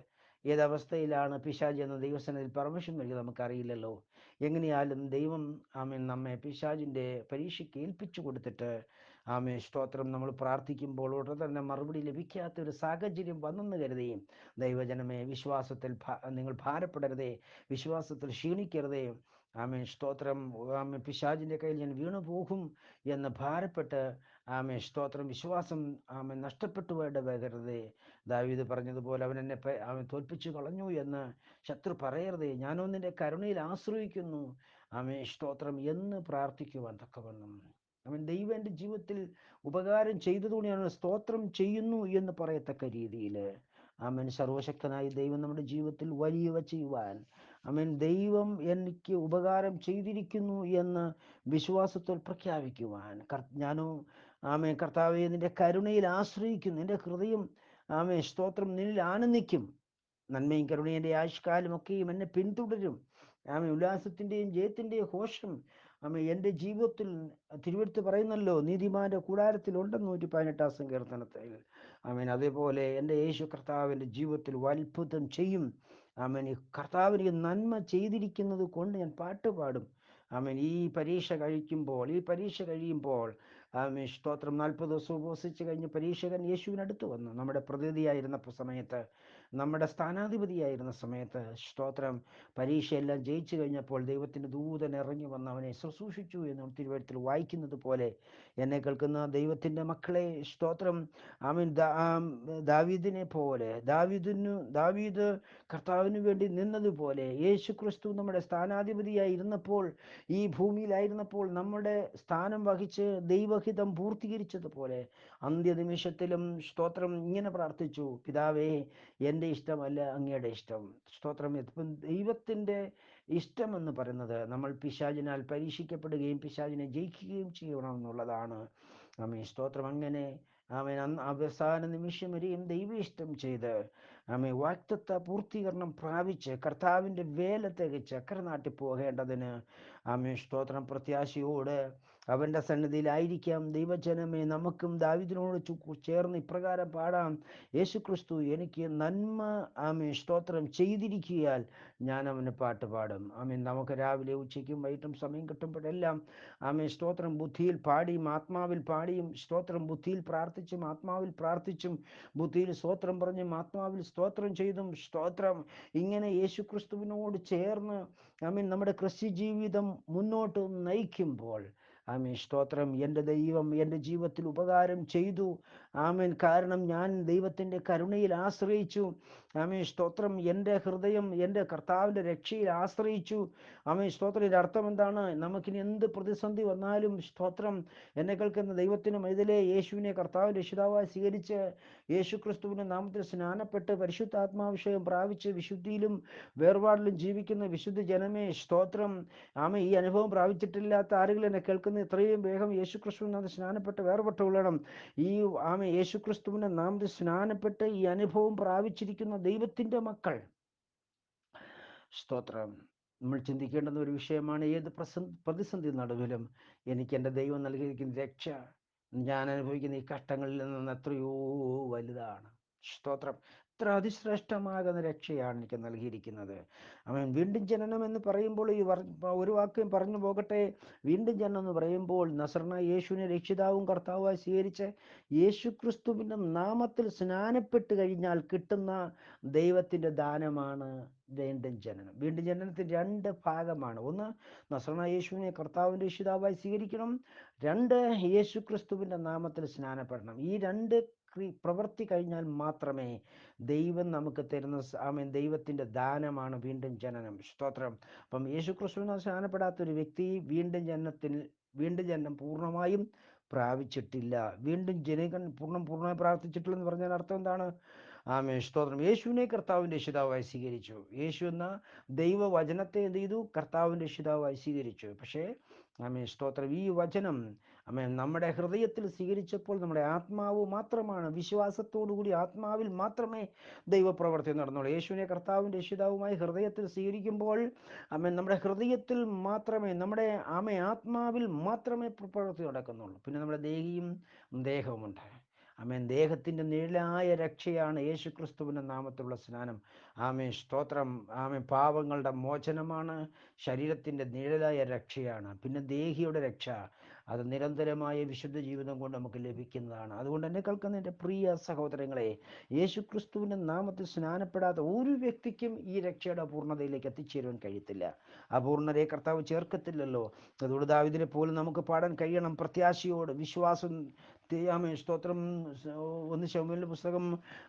ഏതവസ്ഥയിലാണ് പിശാജ് എന്ന ദൈവസനത്തിൽ പെർമിഷൻ നൽകി നമുക്കറിയില്ലല്ലോ. എങ്ങനെയാലും ദൈവം ആമേൻ നമ്മെ പിശാജിന്റെ പരീക്ഷയ്ക്ക് ഏൽപ്പിച്ചു കൊടുത്തിട്ട് ആമേ സ്തോത്രം. നമ്മൾ പ്രാർത്ഥിക്കുമ്പോൾ ഉടനെ തന്നെ മറുപടി ലഭിക്കാത്ത ഒരു സാഹചര്യം വന്നെന്ന് കരുതുകയും ദൈവജനമേ വിശ്വാസത്തിൽ നിങ്ങൾ ഭാരപ്പെടരുതേ. വിശ്വാസത്തിൽ ക്ഷീണിക്കരുതേ. ആമേ സ്തോത്രം. ആമേ പിശാജിന്റെ കയ്യിൽ ഞാൻ വീണു പോകും എന്ന് ഭാരപ്പെട്ട് ആമേ സ്തോത്രം. വിശ്വാസം ആമേ നഷ്ടപ്പെട്ടു പോയിടവരുതേ ദാവീദ് പറഞ്ഞതുപോലെ അവൻ എന്നെ അവൻ തോൽപ്പിച്ചു കളഞ്ഞു എന്ന് ശത്രു പറയരുതേ. ഞാനോ നിന്റെ കരുണയിൽ ആശ്രയിക്കുന്നു. ആമേ സ്തോത്രം. എന്ന് പ്രാർത്ഥിക്കുവാൻ തക്കവണ്ണം. അവൻ ദൈവം എന്റെ ജീവിതത്തിൽ ഉപകാരം ചെയ്തതുകൊണ്ട് ഞാൻ സ്തോത്രം ചെയ്യുന്നു എന്ന് പറയത്തക്ക രീതിയിൽ. അമൻ സർവശക്തനായ ദൈവം നമ്മുടെ ജീവിതത്തിൽ വലിയവ ചെയ്യുവാൻ. അമൻ ദൈവം എനിക്ക് ഉപകാരം ചെയ്തിരിക്കുന്നു എന്ന് വിശ്വാസത്തിൽ പ്രഖ്യാപിക്കുവാൻ. ഞാനോ ആമേ കർത്താവെ നിന്റെ കരുണയിൽ ആശ്രയിക്കും. നിന്റെ ഹൃദയം ആമേ സ്തോത്രം നിന്നിൽ ആനന്ദിക്കും. നന്മയും കരുണയും എന്റെ ആയുഷ്കാലം ഒക്കെയും എന്നെ പിന്തുടരും. ആമേ ഉല്ലാസത്തിന്റെയും ജയത്തിന്റെയും ഘോഷം ആമേ എന്റെ ജീവിതത്തിൽ തിരുവെടുത്ത് പറയുന്നല്ലോ നീതിമാന്റെ കൂടാരത്തിൽ ഉണ്ടെന്ന് നൂറ്റി പതിനെട്ടാം സങ്കീർത്തനത്തിൽ ആമേൻ. അതേപോലെ എന്റെ യേശു കർത്താവിന്റെ ജീവിതത്തിൽ അത്ഭുതം ചെയ്യും. ആമേൻ. കർത്താവിന് നന്മ ചെയ്തിരിക്കുന്നത് കൊണ്ട് ഞാൻ പാട്ട് പാടും. ആമേൻ. ഈ പരീക്ഷ കഴിക്കുമ്പോൾ ഈ പരീക്ഷ കഴിയുമ്പോൾ ആമേൻ സ്തോത്രം. നാൽപ്പത് ദിവസം ഉപവസിച്ച് കഴിഞ്ഞ് പരീക്ഷകൻ യേശുവിനടുത്ത് വന്നു. നമ്മുടെ പ്രതിനിധിയായിരുന്നപ്പോൾ സമയത്ത് നമ്മുടെ സ്ഥാനാധിപതിയായിരുന്ന സമയത്ത് സ്തോത്രം പരീക്ഷയെല്ലാം ജയിച്ചു കഴിഞ്ഞപ്പോൾ ദൈവത്തിന്റെ ദൂതൻ ഇറങ്ങി വന്ന് അവനെ ശുശ്രൂഷിച്ചു എന്ന് തിരുവഴുത്തിൽ വായിക്കുന്നത് പോലെ എന്നെ കേൾക്കുന്ന ദൈവത്തിന്റെ മക്കളെ സ്തോത്രം. ആമീൻ. ദാവീദിനെ പോലെ ദാവീദിനു ദാവീദ് കർത്താവിന് വേണ്ടി നിന്നതുപോലെ യേശു ക്രിസ്തു നമ്മുടെ സ്ഥാനാധിപതിയായി ഇരുന്നപ്പോൾ ഈ ഭൂമിയിലായിരുന്നപ്പോൾ നമ്മുടെ സ്ഥാനം വഹിച്ച് ദൈവഹിതം പൂർത്തീകരിച്ചതുപോലെ അന്ത്യനിമിഷത്തിലും സ്തോത്രം ഇങ്ങനെ പ്രാർത്ഥിച്ചു പിതാവേ എന്റെ ഇഷ്ടമല്ല അങ്ങയുടെ ഇഷ്ടം. സ്തോത്രം. ഇപ്പം ദൈവത്തിന്റെ ഇഷ്ടം എന്ന് പറയുന്നത് നമ്മൾ പിശാചിനാൽ പരീക്ഷിക്കപ്പെടുകയും പിശാചിനെ ജയിക്കുകയും ചെയ്യണം എന്നുള്ളതാണ്. ആമേ സ്തോത്രം. അങ്ങനെ ആമേ അവസാന നിമിഷം വരെയും ദൈവ ഇഷ്ടം ചെയ്ത് ആമേ വാക്തത്വ പൂർത്തീകരണം പ്രാപിച്ച് കർത്താവിന്റെ വേല തികച്ച് അക്കരനാട്ടിൽ പോകേണ്ടതിന് ആമേ സ്തോത്രം. പ്രത്യാശയോട് അവന്റെ സന്നിധിയിലായിരിക്കാം. ദൈവജനമേ നമുക്കും ദാവിദിനോട് ചേർന്ന് ഇപ്രകാരം പാടാം. യേശു ക്രിസ്തു എനിക്ക് നന്മ ആമേ സ്തോത്രം ചെയ്തിരിക്കിയാൽ ഞാൻ അവന് പാട്ട് പാടും. ആമീൻ. നമുക്ക് രാവിലെ ഉച്ചയ്ക്കും വൈകിട്ടും സമയം കിട്ടുമ്പോഴെല്ലാം ആമേ സ്തോത്രം ബുദ്ധിയിൽ പാടിയും ആത്മാവിൽ പാടിയും സ്തോത്രം ബുദ്ധിയിൽ പ്രാർത്ഥിച്ചും ആത്മാവിൽ പ്രാർത്ഥിച്ചും ബുദ്ധിയിൽ സ്തോത്രം പറഞ്ഞും ആത്മാവിൽ സ്തോത്രം ചെയ്തും സ്തോത്രം ഇങ്ങനെ യേശു ക്രിസ്തുവിനോട് ചേർന്ന് ആമീൻ നമ്മുടെ ക്രിസ്ത്യ ജീവിതം മുന്നോട്ട് നയിക്കുമ്പോൾ ആമീൻ. സ്തോത്രം. എന്റെ ദൈവം എന്റെ ജീവിതത്തിൽ ഉപകാരം ചെയ്തു. ആമേൻ. കാരണം ഞാൻ ദൈവത്തിന്റെ കരുണയിൽ ആശ്രയിച്ചു. ആമീൻ. സ്തോത്രം. എന്റെ ഹൃദയം എന്റെ കർത്താവിന്റെ രക്ഷയിൽ ആശ്രയിച്ചു. ആമീൻ. സ്തോത്രത്തിന്റെ അർത്ഥം എന്താണ്? നമുക്കിനി എന്ത് പ്രതിസന്ധി വന്നാലും സ്തോത്രം. എന്നെ കേൾക്കുന്ന ദൈവത്തിന് മൈതലേ യേശുവിനെ കർത്താവ് രക്ഷിതാവായി സ്വീകരിച്ച് യേശു ക്രിസ്തുവിന്റെ നാമത്തിൽ സ്നാനപ്പെട്ട് പരിശുദ്ധാത്മാഭിഷേകം പ്രാപിച്ച് വിശുദ്ധിയിലും വേർപാടിലും ജീവിക്കുന്ന വിശുദ്ധ ജനമേ സ്തോത്രം. ആമ ഈ അനുഭവം പ്രാപിച്ചിട്ടില്ലാത്ത ആരെങ്കിലും എന്നെ കേൾക്കുന്ന ഇത്രയും വേഗം യേശുക്രിസ്തുവിൻ നാമത്തിൽ സ്നാനപ്പെട്ട് വേർപെട്ട് കൊള്ളണം. ഈ ആമ യേശുക്രിസ്തുവിന്റെ നാമത്തിൽ സ്നാനപ്പെട്ട് ഈ അനുഭവം പ്രാപിച്ചിരിക്കുന്ന ദൈവത്തിന്റെ മക്കൾ. സ്തോത്രം. നമ്മൾ ചിന്തിക്കേണ്ടുന്ന ഒരു വിഷയമാണ് ഏത് പ്രസ പ്രതിസന്ധി നടുവിലും എനിക്ക് എന്റെ ദൈവം നൽകിയിരിക്കുന്ന രക്ഷ. ഞാൻ അനുഭവിക്കുന്ന ഈ കഷ്ടങ്ങളിൽ നിന്ന് എത്രയോ വലുതാണ്. സ്തോത്രം. എത്ര അതിശ്രേഷ്ഠമാകുന്ന രക്ഷയാണ് എനിക്ക് നൽകിയിരിക്കുന്നത്. അവൻ വീണ്ടും ജനനം എന്ന് പറയുമ്പോൾ ഈ ഒരു വാക്യം പറഞ്ഞു പോകട്ടെ. വീണ്ടും ജനനം എന്ന് പറയുമ്പോൾ നസർണ യേശുവിനെ രക്ഷിതാവും കർത്താവുമായി സ്വീകരിച്ച് യേശു ക്രിസ്തുവിന്റെ നാമത്തിൽ സ്നാനപ്പെട്ട് കഴിഞ്ഞാൽ കിട്ടുന്ന ദൈവത്തിന്റെ ദാനമാണ് വീണ്ടും ജനനം. വീണ്ടും ജനനത്തിന് രണ്ട് ഭാഗമാണ്. ഒന്ന് നസറണ യേശുവിനെ കർത്താവിന്റെ രക്ഷിതാവായി സ്വീകരിക്കണം. രണ്ട് യേശു ക്രിസ്തുവിന്റെ നാമത്തിൽ സ്നാനപ്പെടണം. ഈ രണ്ട് പ്രവൃത്തി കഴിഞ്ഞാൽ മാത്രമേ ദൈവം നമുക്ക് തരുന്ന ആമേൻ ദൈവത്തിന്റെ ദാനമാണ് വീണ്ടും ജനനം. സ്തോത്രം. അപ്പം യേശു ക്രിസ്തുവിനെ സ്നാനപ്പെടാത്ത ഒരു വ്യക്തി വീണ്ടും ജനനത്തിൽ വീണ്ടും ജനനം പൂർണമായും പ്രാപിച്ചിട്ടില്ല. വീണ്ടും ജനകൻ പൂർണം പൂർണമായി പ്രാർത്ഥിച്ചിട്ടില്ലെന്ന് പറഞ്ഞാൽ അർത്ഥം എന്താണ്? ആമേ സ്തോത്രം. യേശുവിനെ കർത്താവിന്റെ രക്ഷിതാവായി സ്വീകരിച്ചു. യേശു എന്ന ദൈവവചനത്തെ എന്ത് ചെയ്തു? കർത്താവിന്റെ രക്ഷിതാവായി സ്വീകരിച്ചു. പക്ഷേ ആമേ സ്തോത്രം. ഈ വചനം ആമേ നമ്മുടെ ഹൃദയത്തിൽ സ്വീകരിച്ചപ്പോൾ നമ്മുടെ ആത്മാവ് മാത്രമാണ്. വിശ്വാസത്തോടു കൂടി ആത്മാവിൽ മാത്രമേ ദൈവപ്രവർത്തി നടന്നുള്ളൂ. യേശുവിനെ കർത്താവിന്റെ രക്ഷിതാവുമായി ഹൃദയത്തിൽ സ്വീകരിക്കുമ്പോൾ ആമേ നമ്മുടെ ഹൃദയത്തിൽ മാത്രമേ നമ്മുടെ ആമേ ആത്മാവിൽ മാത്രമേ പ്രവർത്തി നടക്കുന്നുള്ളൂ. പിന്നെ നമ്മുടെ ദേഹിയും ദേഹവുമുണ്ട്. ആമേൻ. ദേഹത്തിന്റെ നീളായ രക്ഷയാണ് യേശു ക്രിസ്തുവിന്റെ നാമത്തിലുള്ള സ്നാനം. ആമേ സ്തോത്രം. ആമേ പാവങ്ങളുടെ മോചനമാണ്. ശരീരത്തിന്റെ നീളായ രക്ഷയാണ്. പിന്നെ ദേഹിയുടെ രക്ഷ. അത് നിരന്തരമായ വിശുദ്ധ ജീവിതം കൊണ്ട് നമുക്ക് ലഭിക്കുന്നതാണ്. അതുകൊണ്ട് എന്നെ കേൾക്കുന്ന എന്റെ പ്രിയ സഹോദരങ്ങളെ യേശു ക്രിസ്തുവിന്റെ നാമത്തിൽ സ്നാനപ്പെടാത്ത ഒരു വ്യക്തിക്കും ഈ രക്ഷയുടെ അപൂർണതയിലേക്ക് എത്തിച്ചേരുവാൻ കഴിയത്തില്ല. അപൂർണതയെ കർത്താവ് ചേർക്കത്തില്ലല്ലോ. അതുകൊണ്ട് ദാവിദിനെ പോലും നമുക്ക് പാടാൻ കഴിയണം. പ്രത്യാശയോട് വിശ്വാസം ആമേ സ്തോത്രം. ഒന്ന് ശമുവിന്റെ പുസ്തകം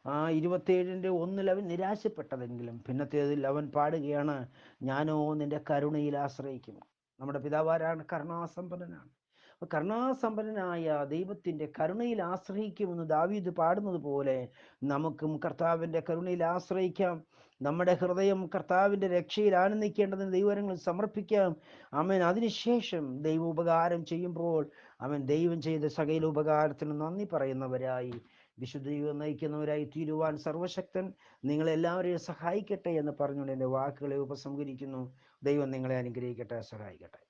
ആ ഇരുപത്തേഴിന്റെ ഒന്നിൽ അവൻ നിരാശപ്പെട്ടതെങ്കിലും പിന്നത്തേതിൽ അവൻ പാടുകയാണ് ഞാനോ നിന്റെ കരുണയിൽ ആശ്രയിക്കും. നമ്മുടെ പിതാവാരാണ് കരുണാസമ്പന്നനാണ്. കരുണാസമ്പന്നനായ ദൈവത്തിന്റെ കരുണയിൽ ആശ്രയിക്കുമെന്ന് ദാവീദ് പാടുന്നത് പോലെ നമുക്കും കർത്താവിന്റെ കരുണയിൽ ആശ്രയിക്കാം. നമ്മുടെ ഹൃദയം കർത്താവിന്റെ രക്ഷയിൽ ആനന്ദിക്കേണ്ടതിന് ദൈവങ്ങൾ സമർപ്പിക്കാം. അവൻ അതിനുശേഷം ദൈവ ഉപകാരം ചെയ്യുമ്പോൾ അവൻ ദൈവം ചെയ്ത സകല ഉപകാരത്തിന് നന്ദി പറയുന്നവരായി. വിശുദ്ധ ദൈവം നയിക്കുന്നവരായി തീരുവാൻ സർവശക്തൻ നിങ്ങളെല്ലാവരെയും സഹായിക്കട്ടെ എന്ന് പറഞ്ഞുകൊണ്ട് എന്റെ വാക്കുകളെ ഉപസംഹരിക്കുന്നു. ദൈവം നിങ്ങളെ അനുഗ്രഹിക്കട്ടെ സഹായിക്കട്ടെ.